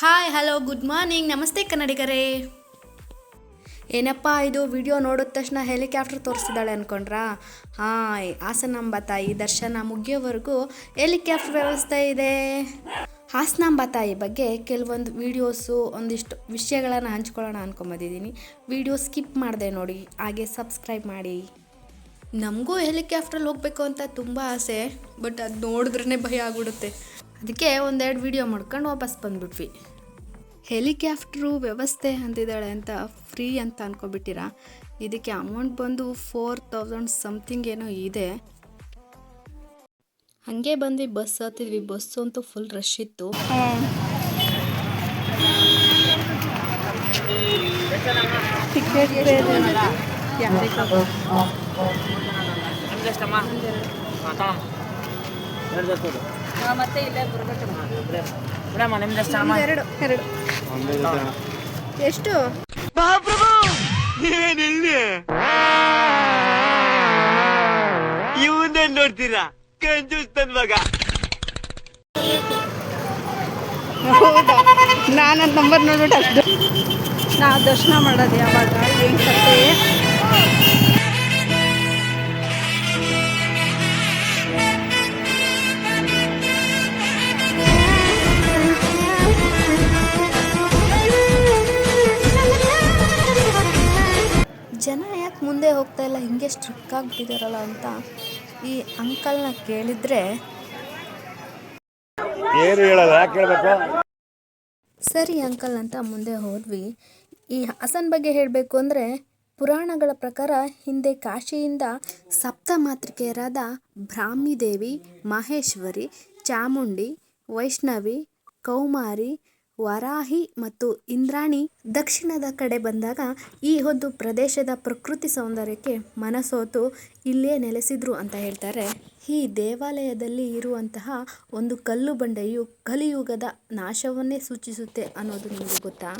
Hi, hello, good morning. ನಮಸ್ತೆ ಕನ್ನಡಿಗರೇ. ಏನಪ್ಪ ಇದು? ವಿಡಿಯೋ ನೋಡಿದ ತಕ್ಷಣ ಹೆಲಿಕಾಪ್ಟರ್ ತೋರಿಸಿದಾಳೆ ಅನ್ಕೊಂಡ್ರಾ? ಹಾಯ್, ಹಾಸನಾಂಬ ತಾಯಿ, ದರ್ಶನ ಮುಗಿಯೋವರೆಗೂ ಹೆಲಿಕಾಪ್ಟರ್ ವ್ಯವಸ್ಥೆ ಇದೆ. ಹಾಸನಾಂಬ ತಾಯಿ ಬಗ್ಗೆ ಕೆಲವೊಂದು ವೀಡಿಯೋಸು, ಒಂದಿಷ್ಟು ವಿಷಯಗಳನ್ನು ಹಂಚ್ಕೊಳ್ಳೋಣ ಅನ್ಕೊಂಬಂದಿದ್ದೀನಿ. ವಿಡಿಯೋ ಸ್ಕಿಪ್ ಮಾಡಿದೆ ನೋಡಿ, ಹಾಗೆ ಸಬ್ಸ್ಕ್ರೈಬ್ ಮಾಡಿ. ನಮಗೂ ಹೆಲಿಕಾಪ್ಟ್ರಲ್ಲಿ ಹೋಗಬೇಕು ಅಂತ ತುಂಬ ಆಸೆ, ಬಟ್ ಅದು ನೋಡಿದ್ರೇ ಭಯ ಆಗ್ಬಿಡುತ್ತೆ. ಅದಕ್ಕೆ ಒಂದೆರಡು ವಿಡಿಯೋ ಮಾಡ್ಕೊಂಡು ವಾಪಸ್ ಬಂದ್ಬಿಟ್ವಿ ಹೆಲಿಕಾಪ್ಟ್ರು ವ್ಯವಸ್ಥೆ ಅಂತಿದ್ದಾಳೆ ಅಂತ ಫ್ರೀ ಅಂತ ಅಂದ್ಕೊಬಿಟ್ಟಿರ ಇದಕ್ಕೆ ಅಮೌಂಟ್ ಬಂದು ಫೋರ್ ತೌಸಂಡ್ ಸಮಥಿಂಗ್ ಏನೋ ಇದೆ ಹಾಗೆ ಬಂದ್ವಿ ಬಸ್ ಹತ್ತಿದ್ವಿ ಬಸ್ಸು ಅಂತೂ ಫುಲ್ ರಶ್ ಇತ್ತು ಟಿಕೆಟ್ ನಿಮ್ದೆಷ್ಟಮ್ಮ ಮತ್ತೆ ಇಲ್ಲೇ ಎರಡು ಎರಡು. ಎಷ್ಟು? ಇವನ್ನೇ ನೋಡ್ತೀರಾ? ಕಂಜುಸ್ತನ್ ಮಗ. ಹೌದಾ? ನಾನು ನಂಬರ್ ನೋಡ್ಬಿಟ್ಟು ಅಷ್ಟು ನಾ ದರ್ಶನ ಮಾಡೋದು ಯಾವಾಗ? ಏನು ಕತೆ? ಮುಂದೆ ಹೋಗ್ತಾ ಇಲ್ಲ ಹಿಂಗೆ ಸ್ಟ್ರಿಕ್ ಆಗ್ಬಿಟ್ಟಿದಾರಲ್ಲ ಅಂತ ಈ ಅಂಕಲ್ನ ಕೇಳಿದ್ರೆ ಸರಿ ಅಂಕಲ್ ಅಂತ ಮುಂದೆ ಹೋದ್ವಿ. ಈ ಹಾಸನ್ ಬಗ್ಗೆ ಹೇಳಬೇಕು ಅಂದರೆ ಪುರಾಣಗಳ ಪ್ರಕಾರ ಹಿಂದೆ ಕಾಶಿಯಿಂದ ಸಪ್ತ ಮಾತೃಕೆಯರಾದ ಬ್ರಾಹ್ಮಿದೇವಿ ಮಹೇಶ್ವರಿ ಚಾಮುಂಡಿ ವೈಷ್ಣವಿ ಕೌಮಾರಿ ವರಾಹಿ ಮತ್ತು ಇಂದ್ರಾಣಿ ದಕ್ಷಿಣದ ಕಡೆ ಬಂದಾಗ ಈ ಒಂದು ಪ್ರದೇಶದ ಪ್ರಕೃತಿ ಸೌಂದರ್ಯಕ್ಕೆ ಮನಸೋತು ಇಲ್ಲೇ ನೆಲೆಸಿದ್ರು ಅಂತ ಹೇಳ್ತಾರೆ. ಈ ದೇವಾಲಯದಲ್ಲಿ ಇರುವಂತಹ ಒಂದು ಕಲ್ಲು ಬಂಡೆಯು ಕಲಿಯುಗದ ನಾಶವನ್ನೇ ಸೂಚಿಸುತ್ತೆ ಅನ್ನೋದು ನಿಮಗೆ ಗೊತ್ತಾ?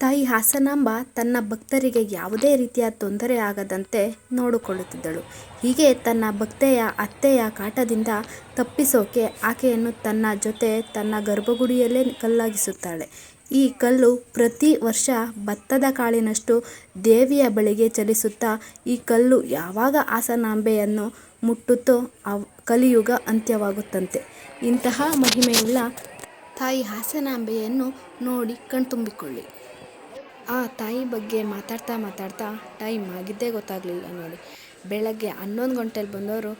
ತಾಯಿ ಹಾಸನಾಂಬ ತನ್ನ ಭಕ್ತರಿಗೆ ಯಾವುದೇ ರೀತಿಯ ತೊಂದರೆ ಆಗದಂತೆ ನೋಡಿಕೊಳ್ಳುತ್ತಿದ್ದಳು. ಹೀಗೆ ತನ್ನ ಭಕ್ತೆಯ ಅತ್ತೆಯ ಕಾಟದಿಂದ ತಪ್ಪಿಸೋಕೆ ಆಕೆಯನ್ನು ತನ್ನ ಜೊತೆ ತನ್ನ ಗರ್ಭಗುಡಿಯಲ್ಲೇ ಕಲ್ಲಾಗಿಸುತ್ತಾಳೆ. ಈ ಕಲ್ಲು ಪ್ರತಿ ವರ್ಷ ಭತ್ತದ ಕಾಳಿನಷ್ಟು ದೇವಿಯ ಬಳಿಗೆ ಚಲಿಸುತ್ತಾ ಈ ಕಲ್ಲು ಯಾವಾಗ ಹಾಸನಾಂಬೆಯನ್ನು ಮುಟ್ಟುತ್ತೋ ಅವ್ ಕಲಿಯುಗ ಅಂತ್ಯವಾಗುತ್ತಂತೆ. ಇಂತಹ ಮಹಿಮೆಯುಳ್ಳ ತಾಯಿ ಹಾಸನಾಂಬೆಯನ್ನು ನೋಡಿ ಕಣ್ತುಂಬಿಕೊಳ್ಳಿ. ಆ ತಾಯಿ ಬಗ್ಗೆ ಮಾತಾಡ್ತಾ ಮಾತಾಡ್ತಾ ಟೈಮ್ ಆಗಿದ್ದೇ ಗೊತ್ತಾಗಲಿಲ್ಲ ನೋಡಿ. ಬೆಳಗ್ಗೆ ಹನ್ನೊಂದು ಗಂಟೆಲಿ ಬಂದವರು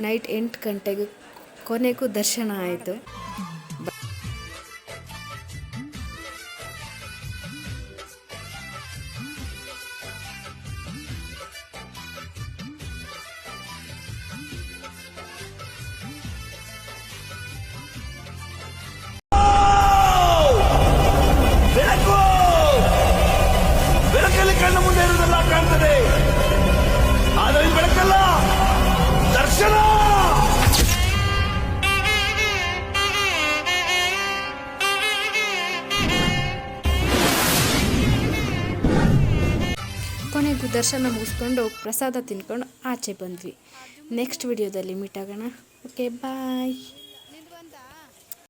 ನೈಟ್ ಎಂಟು ಗಂಟೆಗೆ ಕೊನೆಗೂ ದರ್ಶನ ಆಯಿತು. ದರ್ಶನ ಮುಗಿಸ್ಕೊಂಡು ಪ್ರಸಾದ ತಿನ್ಕೊಂಡು ಆಚೆ ಬಂದ್ವಿ. ನೆಕ್ಸ್ಟ್ ವಿಡಿಯೋದಲ್ಲಿ ಮೀಟ್ ಆಗೋಣ. Okay bye